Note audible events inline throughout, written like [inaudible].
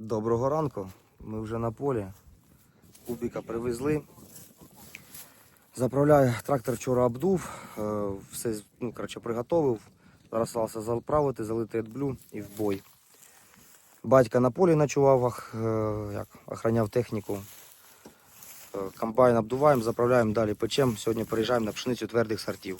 Доброго ранку. Ми вже на полі. Кубіка привезли. Заправляю трактор вчора обдув, е, все ну, коротше, приготовив. Зараз залишилося заправити, залити AdBlue і в бой. Батька на полі ночував, е, як, охраняв техніку. Е, Комбайн обдуваємо, заправляємо, далі печемо. Сьогодні переїжджаємо на пшеницю твердих сортів.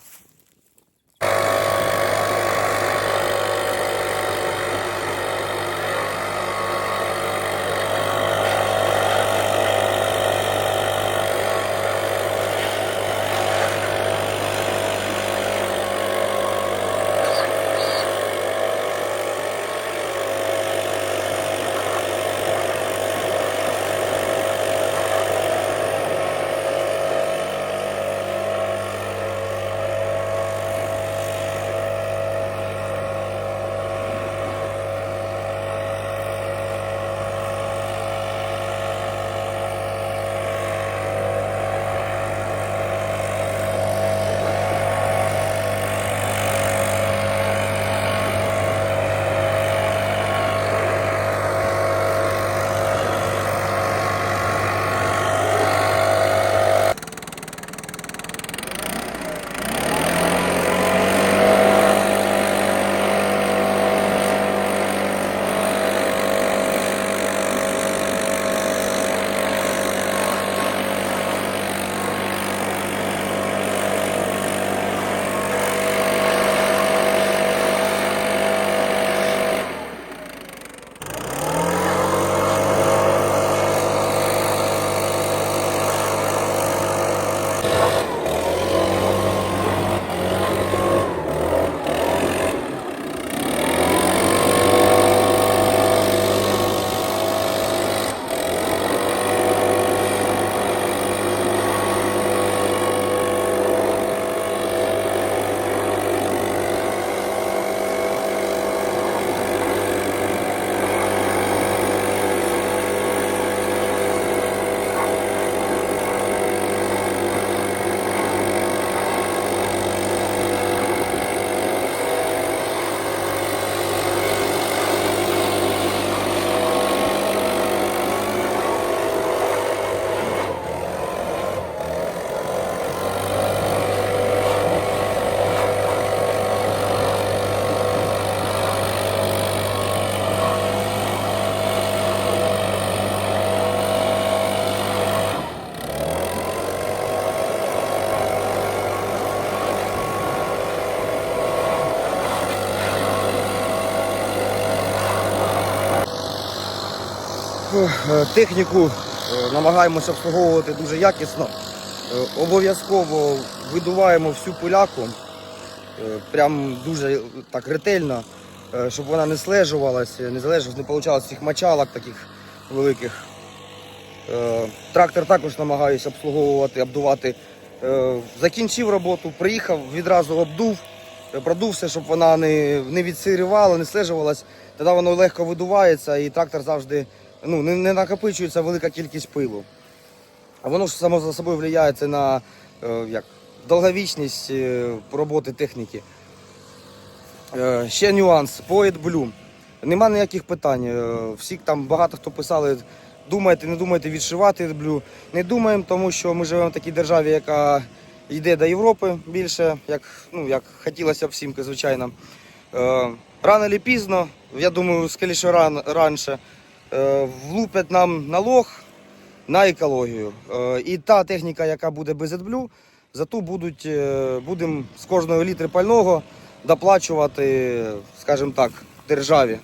Е, Техніку е, намагаємося обслуговувати дуже якісно. Е, Обов'язково видуваємо всю пиляку, е, прям дуже так ретельно, щоб вона не слежувалася, не залежала, не получалось цих мочалок таких великих. Трактор також намагаюся обслуговувати, обдувати. Закінчив роботу, приїхав, відразу обдув, продув все, щоб вона не, не відсирівала, не слежувалась. Тоді воно легко видувається і трактор завжди ну, не, не накопичується велика кількість пилу. А воно ж само за собою впливає на е, як, довговічність е, роботи техніки. Е, ще нюанс по AdBlue. Нема ніяких питань. Е, Всі там багато хто писали, думаєте, не думаєте відшивати AdBlue. Не думаємо, тому що ми живемо в такій державі, яка йде до Європи більше, як, ну, як хотілося б всім, звичайно. Е, Рано чи пізно, я думаю, скоріше ран, раніше, влупять нам налог на екологію. Е, І та техніка, яка буде без AdBlue, зато будуть, е, будемо з кожного літри пального доплачувати, скажімо так, державі.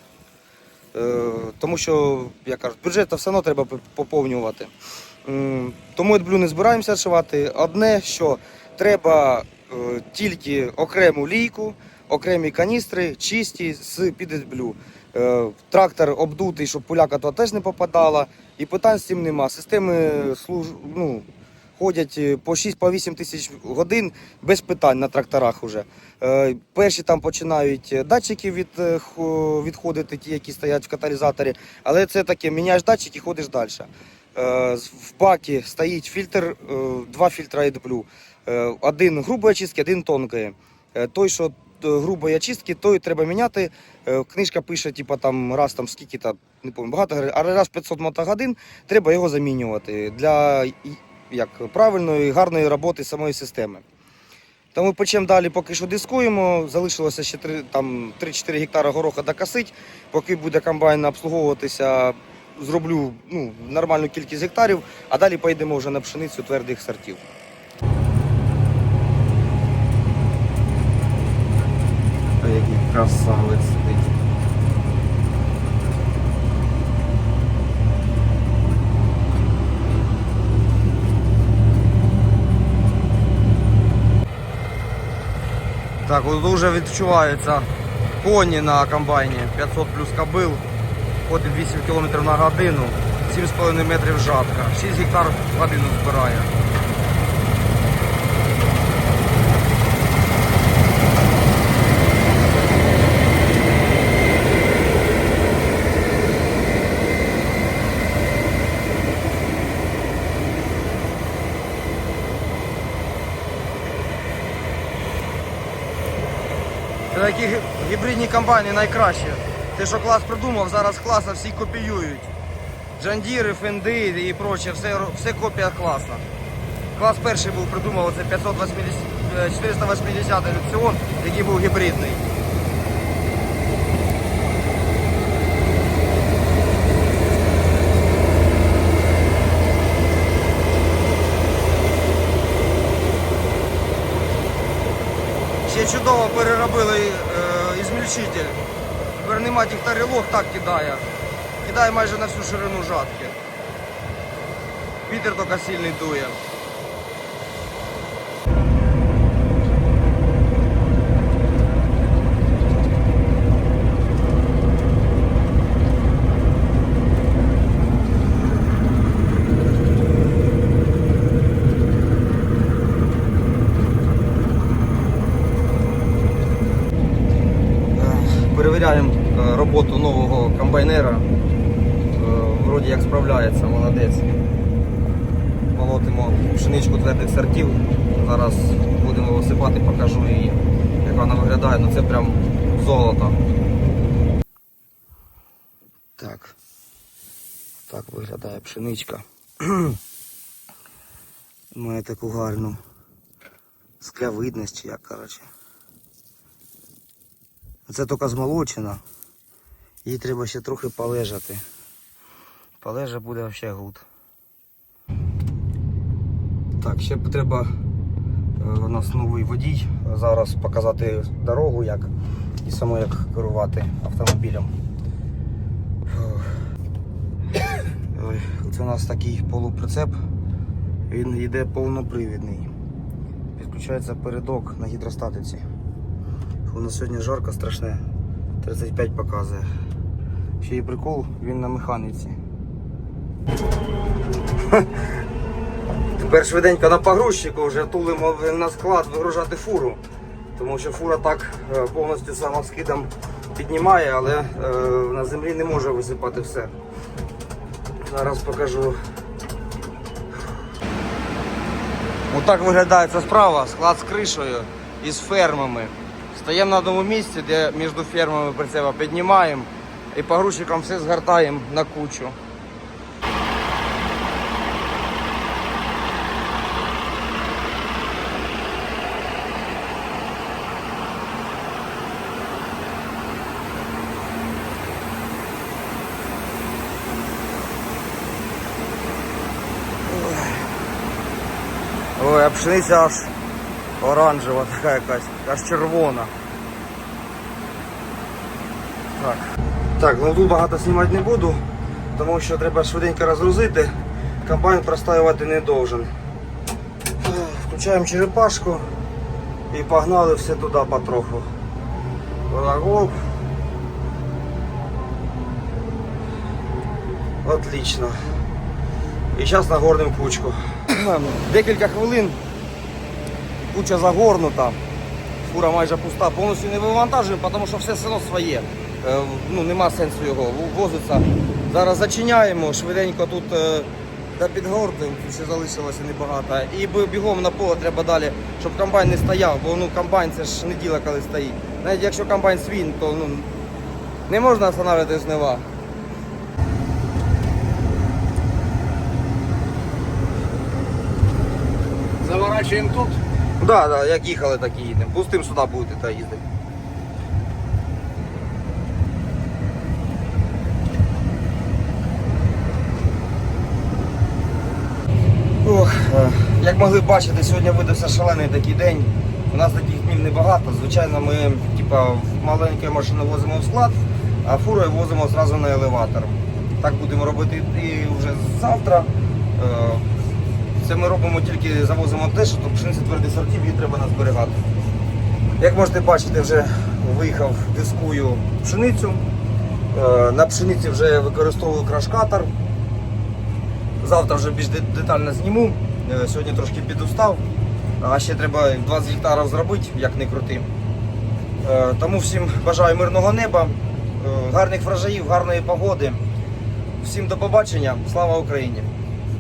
Е, Тому що, як кажуть, бюджет все одно треба поповнювати. Тому AdBlue не збираємося шивати. Одне, що треба е, тільки окрему лійку, окремі каністри, чисті з під AdBlue. Е, Трактор обдутий, щоб пуляка туди теж не попадала. І питань з цим нема. Системи служ... ну, ходять е, по 6-8 тисяч годин без питань на тракторах уже. Е, Перші там починають датчики від, відходити, ті, які стоять в каталізаторі. Але це таке, міняєш датчик і ходиш далі. В бакі стоїть фільтр, два фільтра AdBlue. Один грубої очистки, один тонкої. Той, що грубої очистки, той треба міняти. Е, Книжка пише, типу, там раз там скільки-то не пам'ятаю, багато але раз 500 мотогодин треба його замінювати для як, правильної, гарної роботи самої системи. Тому почнемо далі, поки що дискуємо. Залишилося ще три- там 3-4 гектари гороха докосить. Поки буде комбайн обслуговуватися, зроблю ну, нормальну кількість гектарів, а далі поїдемо вже на пшеницю твердих сортів. А який красавець сидить. Так, от вже відчувається коні на комбайні. 500 плюс кабил, ходить 8 км на годину, 7,5 метрів жатка, 6 гектар годину збирає. Це такі гібридні комбайни найкращі. Те, що клас придумав, зараз класа всі копіюють. Джандіри, Фенди і проче, все, все копія класа. Клас перший був придумав це 580, е, 480 люціон, який був гібридний. Чудово переробили е, ізмільчитель. Тепер нема тих тарілок, так кидає. Кидає майже на всю ширину жатки. Вітер тільки сильний дує. Е, Перевіряємо е, роботу нового комбайнера. Е, Вроді як справляється, молодець. Молотимо пшеничку твердих сортів. Зараз будемо висипати, покажу її, як вона виглядає. Ну це прям золото. Так. Так виглядає пшеничка. [clears throat] Має таку гарну склявидність, як коротше. Це тільки змолочена. Їй треба ще трохи полежати. Полежа буде взагалі гуд. Так, ще треба е, у нас новий водій. Зараз показати дорогу як і само як керувати автомобілем. Це у нас такий полуприцеп. Він йде повнопривідний. Підключається передок на гідростатиці. У нас сьогодні жарко страшне. 35 показує. Ще є прикол, він на механіці. [laughs] Тепер швиденько на погрузчику вже тулимо на склад вигружати фуру. Тому що фура так е, повністю самоскидом піднімає, але е, на землі не може висипати все. Зараз покажу. Отак виглядає ця справа, склад з кришею і з фермами. Стаємо на одному місці, де між фермами прицепа піднімаємо і погрузчиком все згортаємо на кучу. Ой, а пшениця аж оранжева така якась, аж червона. Так. Так, ну тут багато знімати не буду, тому що треба швиденько розгрузити. Комбайн простаювати не должен. Включаємо черепашку і погнали все туди потроху. Отак. Отлично. І зараз нагорнемо кучку. Декілька хвилин. Куча загорнута. Фура майже пуста. Повністю не вивантажуємо, тому що все село своє. Е, ну, нема сенсу його возиться. Зараз зачиняємо, швиденько тут е, та під ще залишилося небагато. І бігом на поле треба далі, щоб комбайн не стояв, бо ну, комбайн це ж неділе, коли стоїть. Навіть якщо комбайн свін, то ну, не можна встановити жнива. Заворачуємо тут? Так, да, да, як їхали, так і їдемо. Пустим сюди будете та їздити. Ох, як могли бачити, сьогодні видався шалений такий день. У нас таких днів небагато. Звичайно, ми типа, в маленькі машини возимо в склад, а фурою возимо одразу на елеватор. Так будемо робити і вже завтра. Е, Це ми робимо тільки завозимо те, що тут пшениця твердих сортів, її треба назберігати. Як можете бачити, вже виїхав, дискую пшеницю. Е, На пшениці вже використовую крашкатор. Завтра вже більш детально зніму. Е, Сьогодні трошки підустав, а ще треба 20 гектарів зробити, як не крути. Е, Тому всім бажаю мирного неба, е, гарних врожаїв, гарної погоди. Всім до побачення. Слава Україні!